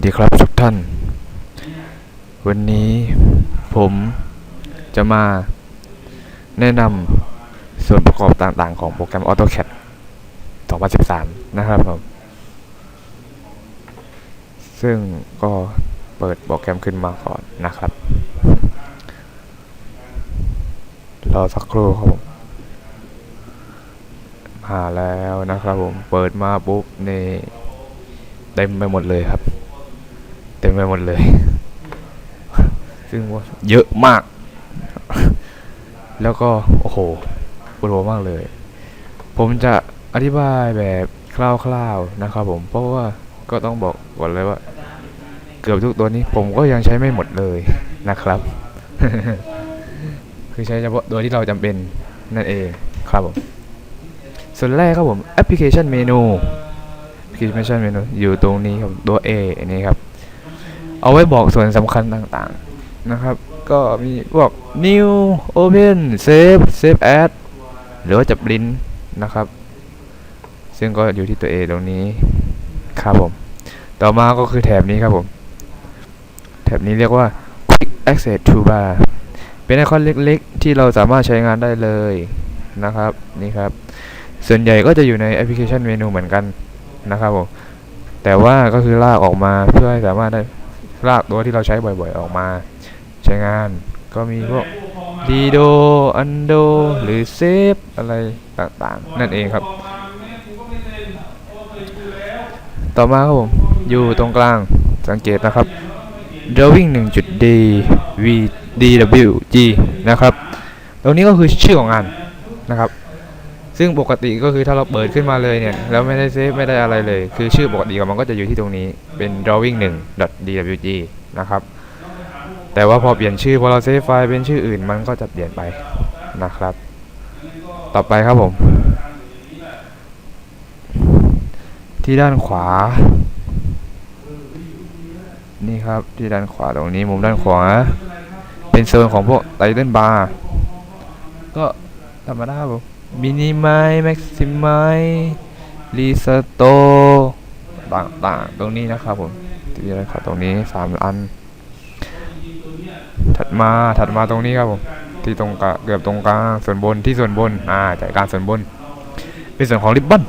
สดีครับทุกท่าน วันนี้ผมจะมาแนะนำส่วนประกอบต่างๆ ของโปรแกรม AutoCAD 2013 นะครับผม ซึ่งก็เปิดโปรแกรมขึ้นมาก่อนนะครับ รอสักครู่ครับผมมาแล้วนะครับผม เปิดมาปุ๊บนี่เต็มไปหมดเลยครับ เต็มไปหมดเลย ซึ่งว่าเยอะมาก แล้วก็ โอ้โหปวดหัวมากเลย ผมจะอธิบายแบบคร่าวๆนะครับผม เพราะว่าก็ต้องบอกก่อนเลยว่า เกือบทุกตัวนี้ผมก็ยังใช้ไม่หมดเลยนะครับ คือใช้เฉพาะตัวที่เราจำเป็นนั่นเองครับผม ส่วนแรกครับผมแอปพลิเคชันเมนู application menu อยู่ตรงนี้ครับตัว A อันนี้ครับ เอาไว้บอกส่วนสำคัญต่างๆนะครับ ก็มีพวก new open save save as หรือว่าจะ print นะครับ ซึ่งก็อยู่ที่ตัว A ตรงนี้ครับผม ต่อมาก็คือแถบนี้ครับผม แถบนี้เรียกว่า quick access toolbar เป็นไอคอนเล็กๆ ที่เราสามารถใช้งานได้เลยนะครับนี่ครับ ส่วนใหญ่ก็จะอยู่ในแอปพลิเคชันเมนูเหมือนกันนะครับผมแต่ว่าก็คือลากออกมาเพื่อให้สามารถได้ ลากตัวที่เราใช้บ่อยๆออกมา ใช้งานก็มีพวกดีโดอันโดหรือเซฟอะไรต่างๆ นั่นเองครับ ต่อมาครับผม อยู่ตรงกลางสังเกตนะครับ drawing 1.d v dwg นะครับ ตรงนี้ก็คือชื่อของงานนะครับ ซึ่งปกติก็คือถ้าเราเปิดขึ้นมาเลยเนี่ยแล้วไม่ได้เซฟไม่ได้อะไรเลย คือชื่อปกติของมันก็จะอยู่ที่ตรงนี้เป็น drawing 1 dwg นะครับ แต่ว่าพอเปลี่ยนชื่อพอเราเซฟไฟล์เป็นชื่ออื่นมันก็จะเปลี่ยนไปนะครับ ต่อไปครับผม ที่ด้านขวา นี่ครับที่ด้านขวาตรงนี้มุมด้านขวา เป็นโซนของพวกไตเติลบาร์ก็ธรรมดาครับผม มินิไมแม็กซิมไมรีสโตต่างๆ ตรงนี้นะครับผมที่ด้านขวาตรงนี้สามอัน ถัดมาถัดมาตรงนี้ครับผมที่ตรงกลางเกือบตรงกลางส่วนบนที่ส่วนบนอ่าใจกางส่วนบน เป็นส่วนของริบบอน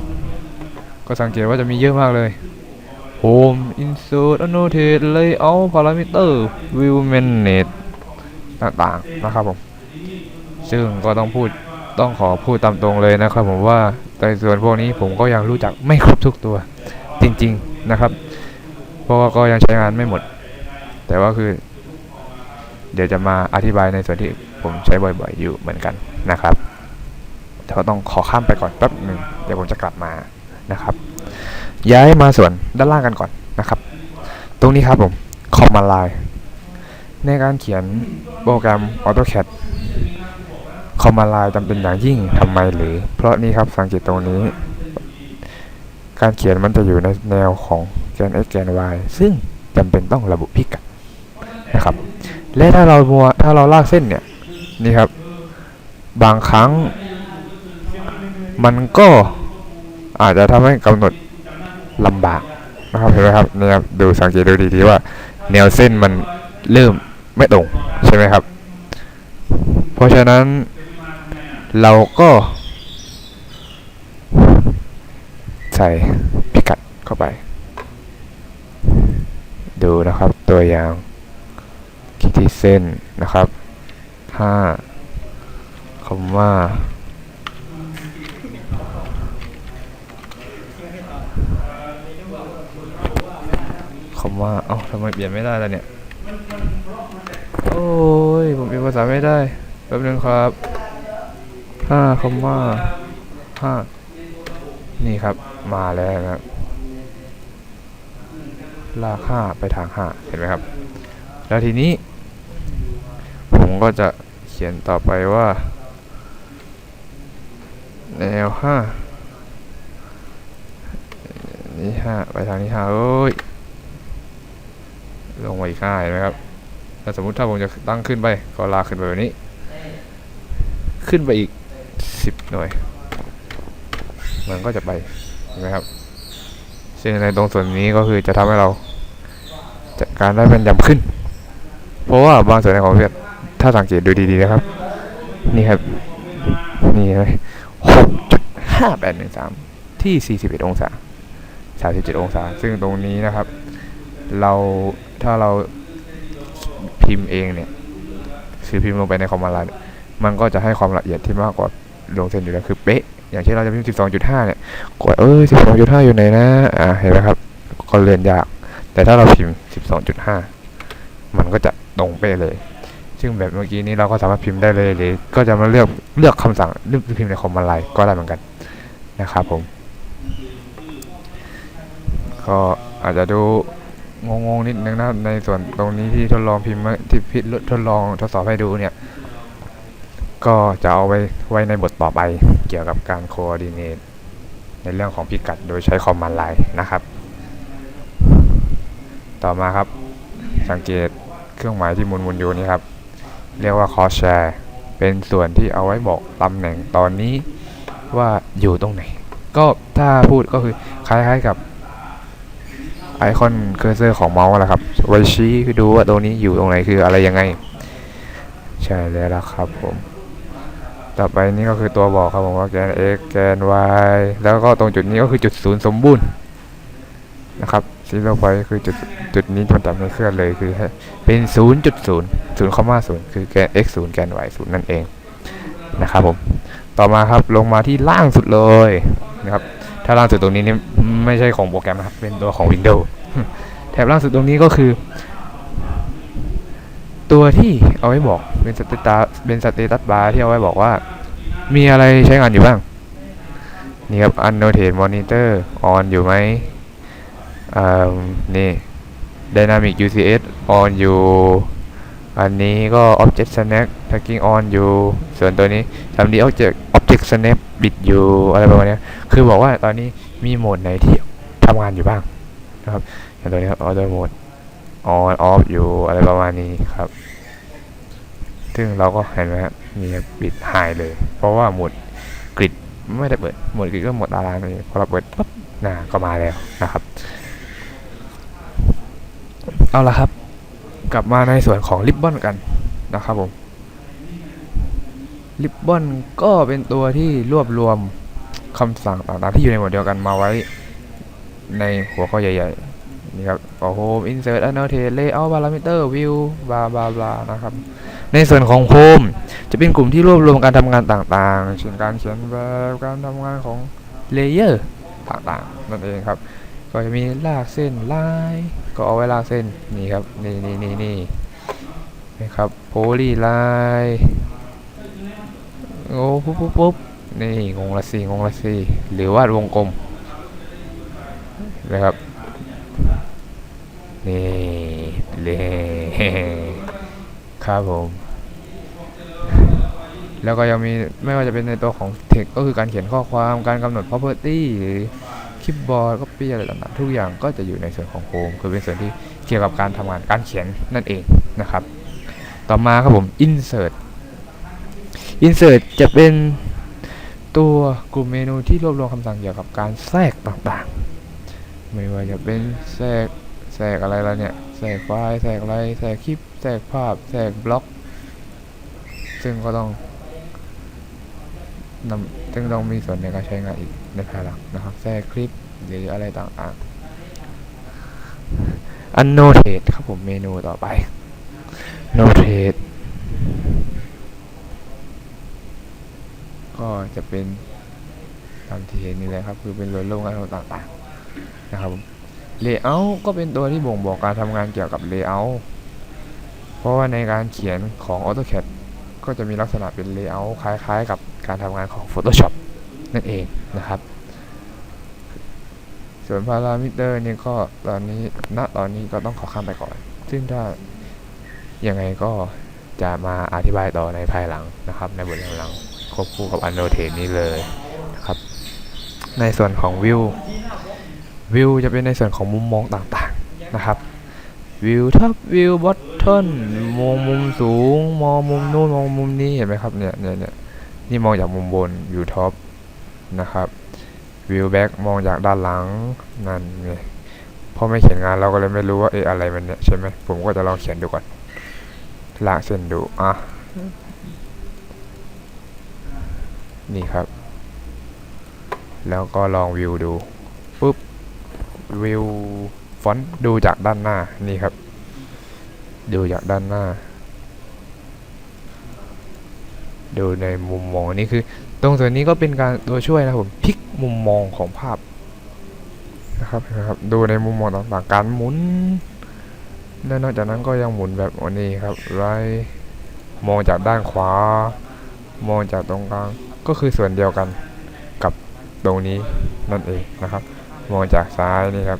ก็สังเกตว่าจะมีเยอะมากเลย Home Insert Annotate Layout Parameter View Manage ต่างๆนะครับผม ซึ่งก็ต้องพูด ต้องขอพูดตามตรงเลยนะครับ ผมว่าในส่วนพวกนี้ผมก็ยังรู้จักไม่ครบทุกตัวจริง ๆนะครับ เพราะว่าก็ยังใช้งานไม่หมด แต่ว่าคือ เดี๋ยวจะมาอธิบายในส่วนที่ผมใช้บ่อยๆอยู่เหมือนกันนะครับแต่ก็ต้องขอข้ามไปก่อนแป๊บหนึ่งเดี๋ยวผมจะกลับมานะครับ ย้ายมาส่วนด้านล่างกันก่อนนะครับ ตรงนี้ครับผมคอมมาไลน์ในการเขียนโปรแกรม AutoCAD คอมมาไลน์จำเป็นอย่างยิ่งทำไมหรือ เพราะนี่ครับสังเกตตรงนี้ การเขียนมันจะอยู่ในแนวของแกน x แกน y ซึ่งจำเป็นต้องระบุพิกัดนะครับ และถ้าเรามัวถ้าเราลากเส้นเนี่ยนี่ครับ บางครั้ง มันก็อาจจะทำให้กำหนดลำบากนะครับเห็นไหมครับนี่ครับดูสังเกตดูดีๆว่า แนวเส้นมันเริ่มไม่ตรงใช่ไหมครับ เพราะฉะนั้น เราก็ใส่พิกัดเข้าไป ดูนะครับตัวอย่างคลิกที่เส้นนะครับ5คำว่าคำว่า เอ้าทำไมเปลี่ยนไม่ได้ล่ะเนี่ย โอ้ย ผมเปลี่ยนภาษาไม่ได้ แป๊บนึงครับาคำว่าห้านี่ครับมาแล้วนะครับลากห้าไปทางห้าเห็นไหมครับ แล้วทีนี้ ผมก็จะเขียนต่อไปว่า แนวห้านี่ห้าไปทางนี้ห้าโอ้ยลงมาอีกห้าเห็นไหมครับถ้าสมมุติถ้าผมจะตั้งขึ้นไป ก็ลากขึ้นไปแบบนี้ ขึ้นไปอีก สิบหน่วย มันก็จะไปเห็นไหมครับ ซึ่งในตรงส่วนนี้ก็คือจะทำให้เราจัดการได้แม่นยำขึ้น เพราะว่าบางส่วนในของเวียดถ้าสังเกตดูดีๆนะครับ นี่ครับ นี่เลยหกจุดห้าแปดหนึ่งสามที่สี่สิบเอ็ดองศาสามสิบเจ็ดองศา ซึ่งตรงนี้นะครับ เราถ้าเราพิมพ์เองเนี่ย คือพิมพ์ลงไปในคอมมานด์ไลน์เนี่ยมันก็จะให้ความละเอียดที่มากกว่า ลงเส้นอยู่แล้วคือเป๊ะอย่างเช่นเราจะพิมพ์สิบสองจุดห้าเนี่ยกดเออสิบสองจุดห้าอยู่ไหนนะอ่าเห็นไหมครับก็เรียนยาก แต่ถ้าเราพิมพ์สิบสองจุดห้ามันก็จะตรงเป๊ะเลย ซึ่งแบบเมื่อกี้นี้เราก็สามารถพิมพ์ได้เลยหรือก็จะมาเลือกเลือกคำสั่งเลือกพิมพ์ในคอมมานด์ไลน์ก็ได้เหมือนกันนะครับผม ก็อาจจะดูงงๆนิดนึงนะในส่วนตรงนี้ที่ทดลองพิมพ์ที่พิทดลองทดสอบให้ดูเนี่ย ก็จะเอาไว้ไว้ในบทต่อไปเกี่ยวกับการโคอ r d ดิเนตในเรื่องของพิกัดโดยใช้คอมมานด์ไลน์นะครับ ต่อมาครับ สังเกตเครื่องหมายที่หมุนๆอยู่นี่ครับ เรียกว่า cross share เป็นส่วนที่เอาไว้บอกตำแหน่งตอนนี้ว่าอยู่ตรงไหน ก็ถ้าพูดก็คือคล้ายๆกับไอคอนเคอร์เซอร์ของเมาส์แหละครับ ไว้ชี้ดูว่าตรงนี้อยู่ตรงไหนคืออะไรยังไง ใช่แล้วครับผม ต่อไปนี่ก็คือตัวบอกครับผมว่าแกน x แกน y แล้วก็ตรงจุดนี้ก็คือจุดศูนย์สมบูรณ์นะครับ zero point คือจุดจุดนี้มันจะไม่เคลื่อนเลยคือเป็น0.0 0คอมมา0คือแกน x 0แกน y 0นั่นเองนะครับผมต่อมาครับลงมาที่ล่างสุดเลยนะครับถ้าล่างสุดตรงนี้นี่ไม่ใช่ของโปรแกรมนะครับเป็นตัวของ Windows แถบล่างสุดตรงนี้ก็คือ ตัวที่เอาไว้บอก เป็นสเตตัสเป็นสเตตัสบาร์ที่เอาไว้บอกว่า มีอะไรใช้งานอยู่บ้าง นี่ครับ annotate monitor on อยู่ไหมอ่านี่ dynamic UCS on อยู่ อันนี้ก็ object snap tracking on อยู่ ส่วนตัวนี้ทำดี object object snap บิดอยู่อะไรประมาณนี้คือบอกว่าตอนนี้มีโหมดไหนที่ทำงานอยู่บ้างนะครับอย่างตัวนี้ครับ auto mode on off อยู่อะไรประมาณนี้ครับ ซึ่งเราก็เห็นไหมครับมีปิดหายเลย เพราะว่าหมดกริดไม่ได้เปิดหมดกริดก็หมดตารางนี่พอเราเปิดปั๊บน้าก็มาแล้วนะครับ เอาละครับ กลับมาในส่วนของริบบอนกันนะครับผมริบบอนก็เป็นตัวที่รวบรวมคำสั่งต่างๆที่อยู่ในหมวดเดียวกันมาไว้ในหัวข้อใหญ่ๆนี่ครับก็ home insert annotate layout parameter view บลาบลาบลานะครับ ในส่วนของ home จะเป็นกลุ่มที่รวบรวมการทำงานต่างๆ เช่นการเขียนแบบการทำงานของ layer ต่างๆ นั่นเองครับ ก็จะมีลากเส้นลาย ก็เอาไว้ลากเส้นนี่ครับนี่นี่นี่นี่นะครับโพลีไลน์โอ้ปุ๊บปุ๊บปุ๊บนี่งงละสี่งงละสี่หรือวาดวงกลมนะครับนี่เลย ครับผม แล้วก็ยังมีไม่ว่าจะเป็นในตัวของ text ก็คือการเขียนข้อความการกำหนด property หรือคลิปบอร์ดก็ปีอะไรต่างๆทุกอย่างก็จะอยู่ในส่วนของโฮมคือเป็นส่วนที่เกี่ยวกับการทำงานการเขียนนั่นเองนะครับ ต่อมาครับผม insert insert จะเป็นตัวกลุ่มเมนูที่รวบรวมคำสั่งเกี่ยวกับการแทรกต่างๆ ไม่ว่าจะเป็นแทรกแทรกอะไรแล้วเนี่ยแทรกไฟล์แทรกอะไรแทรกคลิป แทรกภาพแทรกบล็อก ซึ่งก็ต้องนำซึ่งต้องมีส่วนในการใช้งานอีกในภายหลังนะครับ แทรกคลิปหรืออะไรต่างๆ annotate ครับผมเมนูต่อไป notate ก็จะเป็นตามที่เห็นนี่แหละครับ คือเป็นรวดลงอะไรต่างๆนะครับผม layout ก็เป็นตัวที่บ่งบอกการทำงานเกี่ยวกับ layout เเพราะว่าในการเขียนของ AutoCAD ก็จะมีลักษณะเป็น layout คล้ายๆ กับการทำงานของ Photoshop นั่นเองนะครับ ส่วนพารามิเตอร์นี่ก็ตอนนี้ณตอนนี้ก็ต้องขอข้ามไปก่อน ซึ่งถ้ายังไงก็จะมาอธิบายต่อในภายหลังนะครับ ในบทเรียนหลังควบคู่กับ annotate นี้เลยนะครับ ในส่วนของวิววิวจะเป็นในส่วนของมุมมองต่างๆนะครับ วิวท็อปวิวบอททอนมองมุมสูง มองมุมนู้นมองมุมนี้เห็นไหมครับเนี่ยเนี่ยเนี่ยนี่มองจากมุมบนวิวท็อปนะครับวิวแบ็กมองจากด้านหลังนั่นไงโพพอไม่เขียนงานเราก็เลยไม่รู้ว่าเอะอะไรมันเนี่ยใช่ไหมผมก็จะลองเขียนดูก่อนลากเส้นดูอะนี่ครับ แล้วก็ลองวิวดูปุ๊บวิว ฟอนต์ดูจากด้านหน้านี่ครับ ดูจากด้านหน้า ดูในมุมมองนี่คือ ตรงส่วนนี้ก็เป็นการตัวช่วยนะผมพลิกมุมมองของภาพนะครับนะครับ ดูในมุมมองต่างๆการหมุนและนอกจากนั้นก็ยังหมุนแบบอันนี้ครับไรมองจากด้านขวา มองจากตรงกลางก็คือส่วนเดียวกันกับตรงนี้นั่นเองนะครับ มองจากซ้ายนี่ครับ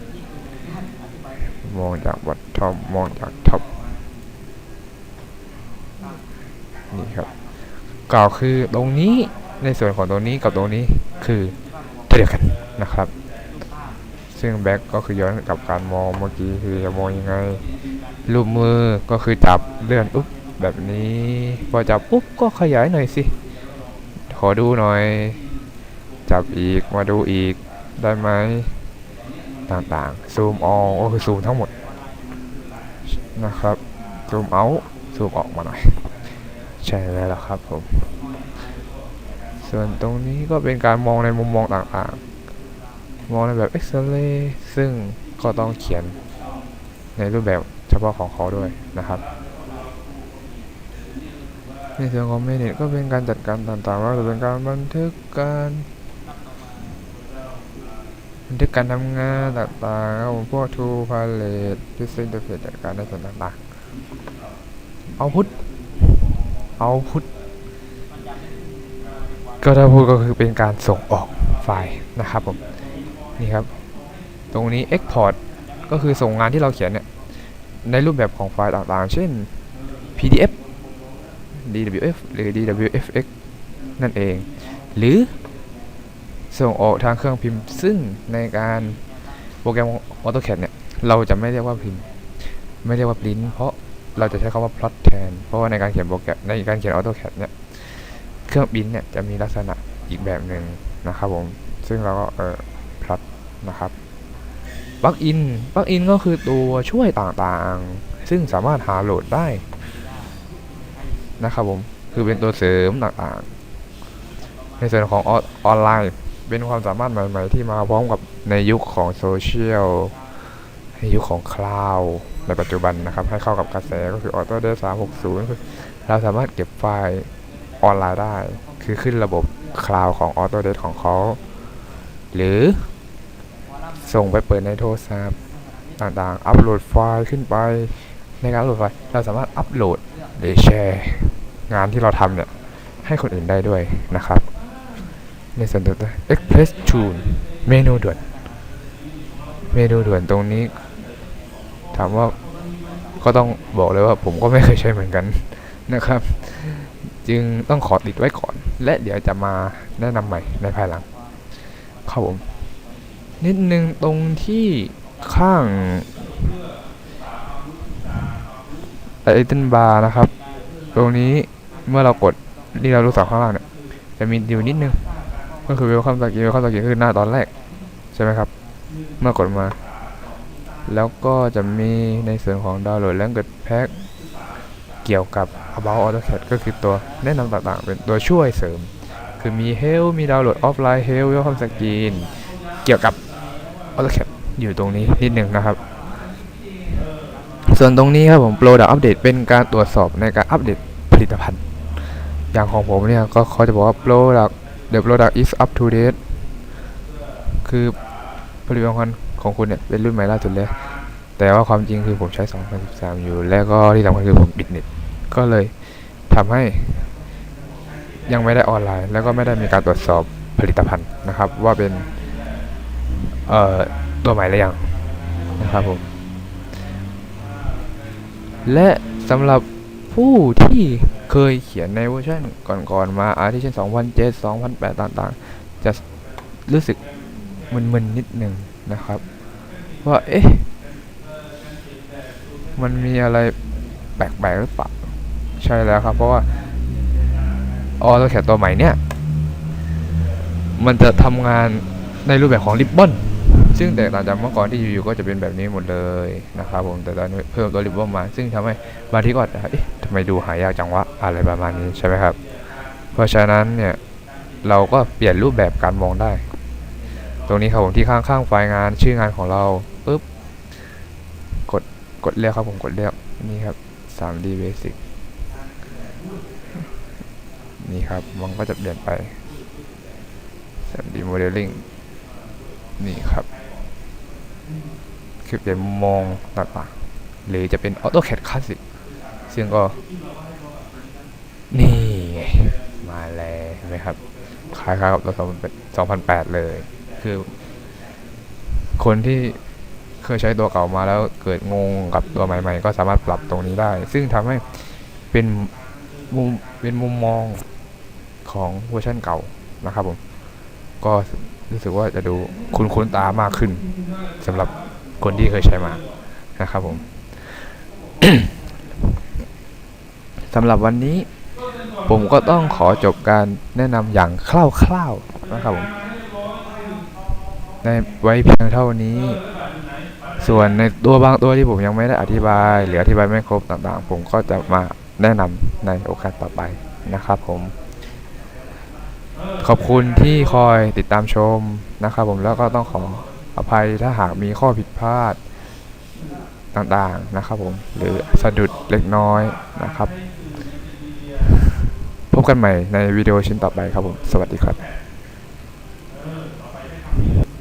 มองจากวัดท็อปมองจากท็อปนี่ครับกล่าวคือตรงนี้ในส่วนของตรงนี้กับตรงนี้คือเท่าเดียวกันนะครับ ซึ่งแบ็กก็คือย้อนกับการมองเมื่อกี้คือจะมองยังไงรูปมือก็คือจับเลื่อนอุ๊บแบบนี้พอจับปุ๊บก็ขยายหน่อยสิขอดูหน่อย จับอีกมาดูอีกได้ไหม ต่างๆซูมออกก็คือซูมทั้งหมดนะครับซูมเอาซูมออกมาหน่อยใช่แล้วล่ะครับผมส่วนตรงนี้ก็เป็นการมองในมุมมองต่างๆ มองในแบบเอ็กซเรย์ซึ่งก็ต้องเขียนในรูปแบบเฉพาะของเขาด้วยนะครับในส่วนของเมเนจก็เป็นการจัดการต่างๆว่าจะเป็นการบันทึกการ บันทึกการทำงานต่างๆครับผมพวกทูพาเลตพิเศษเดฟจัดการในส่วนต่างๆเอาพุทเอาพุทก็ถ้าพูดก็คือเป็นการส่งออกไฟล์นะครับผมนี่ครับ ตรงนี้ Export ก็คือส่งงานที่เราเขียนเนี่ย ในรูปแบบของไฟล์ต่างๆ เช่น PDF DWF หรือ DWFX นั่นเอง หรือ ส่งออกทางเครื่องพิมพ์ ซึ่งในการโปรแกรม AutoCAD เนี่ย เราจะไม่เรียกว่าพิมพ์ ไม่เรียกว่าปริ้นเพราะเราจะใช้คำว่า plot แทน เพราะว่าในการเขียนโปรแกรมในการเขียน AutoCAD เนี่ย เครื่องปริ้นเนี่ยจะมีลักษณะอีกแบบหนึ่งนะครับผม ซึ่งเราก็เออ plot นะครับปลั๊กอินปลั๊กอินก็คือตัวช่วยต่างๆ ซึ่งสามารถหาโหลดได้นะครับผม คือเป็นตัวเสริมต่างๆ ในส่วนของออนไลน์ เป็นความสามารถใหม่ ๆ ที่มาพร้อมกับในยุคของโซเชียลในยุคของคลาวในปัจจุบันนะครับ ให้เข้ากับกระแสก็คือ Autodesk 360คือเราสามารถเก็บไฟล์ออนไลน์ได้ คือขึ้นระบบคลาวของ Autodesk ของเขา หรือส่งไปเปิดในโทรศัพท์ต่างๆ อัปโหลดไฟล์ขึ้นไป ในการอัปโหลดไฟล์เราสามารถอัปโหลดหรือแชร์ งานที่เราทำเนี่ย ให้คนอื่นได้ด้วยนะครับ ในส่วนตัว Express Tune เมนูด่วน เมนูด่วนตรงนี้ ถามว่าก็ต้องบอกเลยว่าผมก็ไม่เคยใช้เหมือนกันนะครับ จึงต้องขอติดไว้ก่อน และเดี๋ยวจะมาแนะนำใหม่ในภายหลังครับผมนิดนึงตรงที่ข้างไอเทนบาร์นะครับ ตรงนี้เมื่อเรากดที่เรารู้สักข้างล่างเนี่ยจะมีอยู่นิดนึง ก็คือเวลคัมสกีเวลคัมสกีคือหน้าตอนแรก ใช่ไหมครับ เมื่อกดมา แล้วก็จะมีในส่วนของดาวน์โหลดและเกิดแพ็กเกี่ยวกับ About AutoCAD ก็คือตัวแนะนำต่างๆ เป็นตัวช่วยเสริม คือมี Help มีดาวน์โหลดออฟไลน์ Help Welcome Screen เกี่ยวกับ AutoCAD อยู่ตรงนี้นิดนึงนะครับส่วนตรงนี้ครับผม Product Update เป็นการตรวจสอบในการอัปเดตผลิตภัณฑ์ อย่างของผมเนี่ยก็เขาจะบอกว่า Product the product is up to date คือผลิตภัณฑ์ของคุณเนี่ยเป็นรุ่นใหม่ล่าสุดเลยแต่ว่าความจริงคือผมใช้ 2013 อยู่ แล้วก็ที่สำคัญคือผมบิดเน็ต ก็เลยทำให้ยังไม่ได้ออนไลน์ แล้วก็ไม่ได้มีการตรวจสอบผลิตภัณฑ์นะครับ ว่าเป็นเอ่อตัวใหม่หรือยังนะครับผม และสำหรับ ผู้ที่เคยเขียนในเวอร์ชันก่อนๆมาอาทิเช่น 2007 2008 ต่างๆ จะรู้สึกมึนๆนิดหนึ่งนะครับ ว่าเอ๊ะ มันมีอะไรแปลกๆหรือเปล่า ใช่แล้วครับ เพราะว่าออตัวแคตัวใหม่เนี่ย มันจะทำงานในรูปแบบของริบบอน ซึ่งแตกต่างจากเมื่อก่อนที่อยู่ๆก็จะเป็นแบบนี้หมดเลยนะครับผมแต่ตอนนี้เพิ่มตัวริบบิ้นมา ซึ่งทำให้บางทีก็อาจะเอ๊ะทำไมดูหายากจังวะอะไรประมาณนี้ใช่ไหมครับ เพราะฉะนั้นเนี่ยเราก็เปลี่ยนรูปแบบการมองได้ ตรงนี้ครับผมที่ข้างๆไฟล์งานชื่องานของเราปุ๊บกดกดเลือกครับผมกดเลือกนี่ครับ 3D Basic นี่ครับมันก็จะเปลี่ยนไป 3D Modeling นี่ครับ คือเปลี่ยนมุมมองต่างๆหรือจะเป็น AutoCAD Classic ซึ่งก็ นี่ไงมาแล้วเห็นไหมครับคล้ายๆกับตัว2008 เลย คือ คนที่เคยใช้ตัวเก่ามาแล้วเกิดงงกับตัวใหม่ ๆ ก็สามารถปรับตรงนี้ได้ ซึ่งทำให้เป็นมุมเป็นมุมมองของเวอร์ชันเก่านะครับผม ก็รู้สึกว่าจะดูคุ้นๆตามากขึ้นสำหรับ คนที่เคยใช้มานะครับผมสำหรับวันนี้ผมก็ต้องขอจบการแนะนำอย่างคร่าวๆนะครับผมในไว้เพียงเท่านี้ ส่วนในตัวบางตัวที่ผมยังไม่ได้อธิบาย หรืออธิบายไม่ครบต่างๆ ผมก็จะมาแนะนำในโอกาสต่อไปนะครับผม ขอบคุณที่คอยติดตามชมนะครับผมแล้วก็ต้องขอ อภัยถ้าหากมีข้อผิดพลาดต่างๆนะครับผมหรือสะดุดเล็กน้อยนะครับ พบกันใหม่ในวิดีโอชิ้นต่อไปครับผม สวัสดีครับ